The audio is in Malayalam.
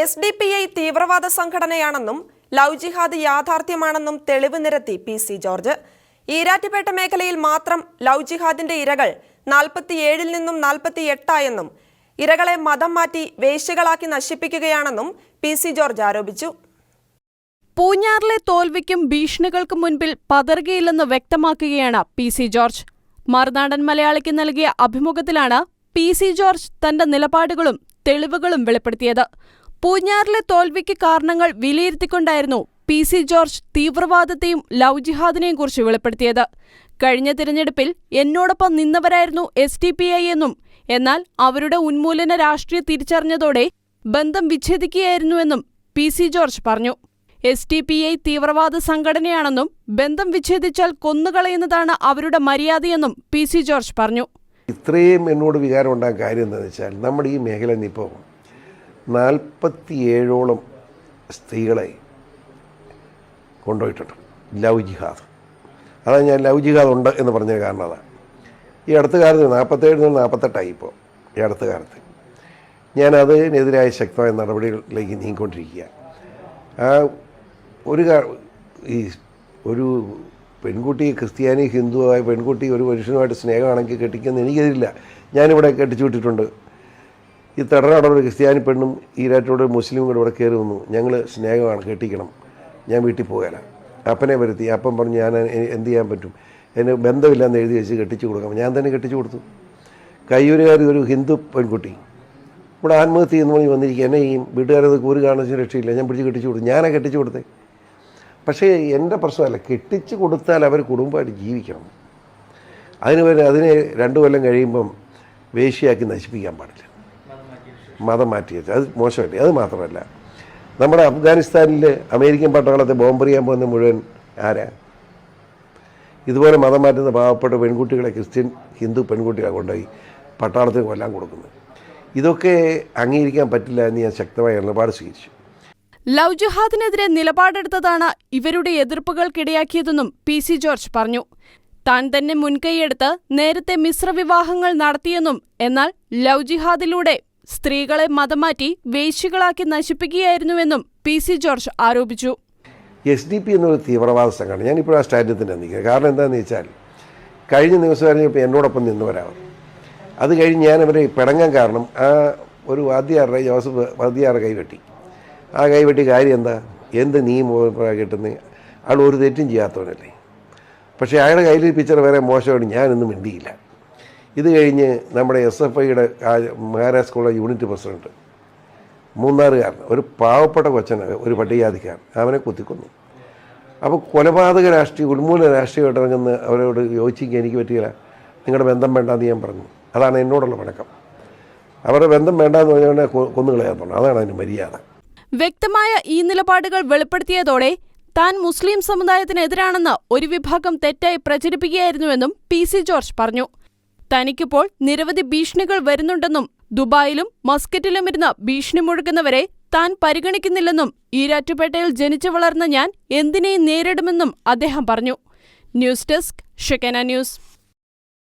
എസ് ഡി പി ഐ തീവ്രവാദ സംഘടനയാണെന്നും ലവ് ജിഹാദ് യാഥാർത്ഥ്യമാണെന്നും തെളിവ് നിരത്തി പി സി ജോർജ്. ഈരാറ്റുപേട്ട മേഖലയിൽ മാത്രം ലവ് ജിഹാദിന്റെ ഇരകൾ നാൽപ്പത്തിയേഴിൽ നിന്നും നാൽപ്പത്തി എട്ടായെന്നും ഇരകളെ മതം മാറ്റി വേശ്യകളാക്കി നശിപ്പിക്കുകയാണെന്നും പി സി ജോർജ് ആരോപിച്ചു. പൂഞ്ഞാറിലെ തോൽവിക്കും ഭീഷണികൾക്കും മുൻപിൽ പതറുകയില്ലെന്ന് വ്യക്തമാക്കുകയാണ് പി സി ജോർജ്. മറുനാടൻ മലയാളിക്ക് നൽകിയ അഭിമുഖത്തിലാണ് പി സി ജോർജ് തന്റെ നിലപാടുകളും തെളിവുകളും വെളിപ്പെടുത്തിയത്. പൂഞ്ഞാറിലെ തോൽവിക്ക് കാരണങ്ങൾ വിലയിരുത്തിക്കൊണ്ടായിരുന്നു പി സി ജോർജ് തീവ്രവാദത്തെയും ലവ് ജിഹാദിനെയും കുറിച്ച് വെളിപ്പെടുത്തിയത്. കഴിഞ്ഞ തിരഞ്ഞെടുപ്പിൽ എന്നോടൊപ്പം നിന്നവരായിരുന്നു എസ് ടി പി ഐ എന്നും. എന്നാൽ അവരുടെ ഉന്മൂലന രാഷ്ട്രീയ തിരിച്ചറിഞ്ഞതോടെ ബന്ധം വിച്ഛേദിക്കുകയായിരുന്നുവെന്നും പി സി ജോർജ് പറഞ്ഞു. എസ് ടി പി ഐ തീവ്രവാദ സംഘടനയാണെന്നും ബന്ധം വിച്ഛേദിച്ചാൽ കൊന്നുകളയുന്നതാണ് അവരുടെ മര്യാദയെന്നും പി സി ജോർജ് പറഞ്ഞു. ഇത്രയും എന്നോട് വികാരം ഉണ്ടാകാൻ കാര്യം എന്താണെന്ന് വെച്ചാൽ നമ്മുടെ ഈ മേഖല ഇന്നിപ്പോൾ നാൽപ്പത്തിയേഴോളം സ്ത്രീകളെ കൊണ്ടുപോയിട്ടുണ്ട്. ലവ് ജിഹാദ്. അതാണ് ഞാൻ ലവ് ജിഹാദ് ഉണ്ട് എന്ന് പറഞ്ഞ കാരണം അതാണ്. ഈ അടുത്ത കാലത്ത് നാൽപ്പത്തേഴ് നിന്ന് നാൽപ്പത്തെട്ടായി ഇപ്പോൾ ഈ അടുത്ത കാലത്ത്. ഞാൻ അതിനെതിരായ ശക്തമായ നടപടികളിലേക്ക് നീങ്ങിക്കൊണ്ടിരിക്കുക. ആ ഒരു ഈ ഒരു പെൺകുട്ടി ക്രിസ്ത്യാനി ഹിന്ദുവായ പെൺകുട്ടി ഒരു പുരുഷനുമായിട്ട് സ്നേഹമാണെങ്കിൽ കെട്ടിക്കുന്ന എനിക്കതില്ല. ഞാനിവിടെ കെട്ടിച്ചു വിട്ടിട്ടുണ്ട്. ഈ തടനാടോടെ ഒരു ക്രിസ്ത്യാനി പെണ്ണും ഈരാറ്റോട് മുസ്ലിം കൂടെ ഇവിടെ കയറി വന്നു. ഞങ്ങൾ സ്നേഹമാണ് കെട്ടിക്കണം. ഞാൻ വീട്ടിൽ പോകല അപ്പനെ വരുത്തി. അപ്പം പറഞ്ഞു ഞാൻ എന്ത് ചെയ്യാൻ പറ്റും? എന്നെ ബന്ധമില്ലാന്ന് എഴുതി വെച്ച് കെട്ടിച്ചു കൊടുക്കാം. ഞാൻ തന്നെ കെട്ടിച്ചു കൊടുത്തു. കയ്യൂരുകാരി ഒരു ഹിന്ദു പെൺകുട്ടി. ഇവിടെ ആത്മഹത്യ എന്ന് പറഞ്ഞ് വന്നിരിക്കുക. എന്നെ ഈ വീട്ടുകാരത് കൂറ് കാണുന്ന രക്ഷയില്ല. ഞാൻ പിടിച്ച് കെട്ടിച്ചു കൊടുത്തു. ഞാനാ കെട്ടിച്ചു കൊടുത്തേ. പക്ഷേ എന്റെ പ്രശ്നമല്ല. കെട്ടിച്ചു കൊടുത്താൽ അവർ കുടുംബമായിട്ട് ജീവിക്കണം. അതിന് വരെ അതിനെ രണ്ടു കൊല്ലം കഴിയുമ്പം വേശിയാക്കി നശിപ്പിക്കാൻ പാടില്ല. മതം മാറ്റി വെച്ചാൽ അത് മോശമല്ലേ അത് മാത്രമല്ല നമ്മുടെ അഫ്ഗാനിസ്ഥാനിൽ അമേരിക്കൻ പട്ടാളത്തെ ബോംബെറിയാൻ പോകുന്ന മുഴുവൻ ആരാ? ഇതുപോലെ മതം മാറ്റുന്ന പാവപ്പെട്ട പെൺകുട്ടികളെ ക്രിസ്ത്യൻ ഹിന്ദു പെൺകുട്ടികളെ കൊണ്ടുപോയി പട്ടാളത്തിന് കൊല്ലാൻ കൊടുക്കുന്നത് ഇതൊക്കെ അംഗീകരിക്കാൻ പറ്റില്ല എന്ന് ഞാൻ ശക്തമായ നിലപാട് സ്വീകരിച്ചു. ലവ് ജുഹാദിനെതിരെ നിലപാടെടുത്തതാണ് ഇവരുടെ എതിർപ്പുകൾക്കിടയാക്കിയതെന്നും പി സി ജോർജ് പറഞ്ഞു. താൻ തന്നെ മുൻകൈയെടുത്ത് നേരത്തെ മിശ്രവിവാഹങ്ങൾ നടത്തിയെന്നും എന്നാൽ ലവ് ജിഹാദിലൂടെ സ്ത്രീകളെ മതം മാറ്റി വേശ്യകളാക്കി നശിപ്പിക്കുകയായിരുന്നുവെന്നും പി സി ജോർജ് ആരോപിച്ചു. എസ് ഡി പി എന്നൊരു തീവ്രവാദ സംഘടന. ഞാനിപ്പോൾ ആ സ്റ്റാൻഡിൽ നിൽക്കുന്നത് കാരണം എന്താണെന്ന് വെച്ചാൽ കഴിഞ്ഞ ദിവസം കഴിഞ്ഞപ്പോൾ എന്നോടൊപ്പം നിന്നവരാണ്. അത് കഴിഞ്ഞ് ഞാൻ അവരെ പിടങ്ങാൻ കാരണം ആ ഒരു വാദ്യാറുടെ ജോസഫ് വാദ്യാറ് കൈവെട്ടി ആ കൈവെട്ടി കാര്യം എന്താ? എന്ത് നീ കിട്ടുന്നത് ആൾ ഒരു തെറ്റും ചെയ്യാത്തവനല്ലേ. പക്ഷേ അയാളുടെ കയ്യിൽ പിക്ചർ വേറെ മോശമാണ് ഞാനൊന്നും മിണ്ടിയില്ല. ഇത് കഴിഞ്ഞ് നമ്മുടെ എസ് എഫ് ഐയുടെ മഹാരാഷ്ട്ര കോളേജ് യൂണിറ്റ് പ്രസിഡന്റ് മൂന്നാറുകാരൻ ഒരു പാവപ്പെട്ട കൊച്ചന ഒരു പട്ടികജാതിക്കാരൻ അവനെ കുത്തിക്കൊന്നു. അപ്പോൾ കൊലപാതക രാഷ്ട്രീയ ഉന്മൂലന രാഷ്ട്രീയമായിട്ട് ഇറങ്ങുന്ന അവരോട് യോജിക്കാൻ എനിക്ക് പറ്റിയില്ല. നിങ്ങളുടെ ബന്ധം വേണ്ടാന്ന് ഞാൻ പറഞ്ഞു. അതാണ് എന്നോടുള്ള പണക്കം അവരുടെ ബന്ധം വേണ്ടാന്ന് പറഞ്ഞാൽ കൊന്നുകളയാൻ പറഞ്ഞു അതാണ് അതിന് മര്യാദ. വ്യക്തമായ ഈ നിലപാടുകൾ വെളിപ്പെടുത്തിയതോടെ താൻ മുസ്ലിം സമുദായത്തിനെതിരാണെന്ന് ഒരു വിഭാഗം തെറ്റായി പ്രചരിപ്പിക്കുകയായിരുന്നുവെന്നും പി സി ജോർജ് പറഞ്ഞു. തനിക്കിപ്പോൾ നിരവധി ഭീഷണികൾ വരുന്നുണ്ടെന്നും ദുബായിലും മസ്കറ്റിലും ഇരുന്ന് ഭീഷണി മുഴക്കുന്നവരെ താൻ പരിഗണിക്കുന്നില്ലെന്നും ഈരാറ്റുപേട്ടയിൽ ജനിച്ചു വളർന്ന ഞാൻ എന്തിനേയും നേരിടുമെന്നും അദ്ദേഹം പറഞ്ഞു. News desk Shekinah news.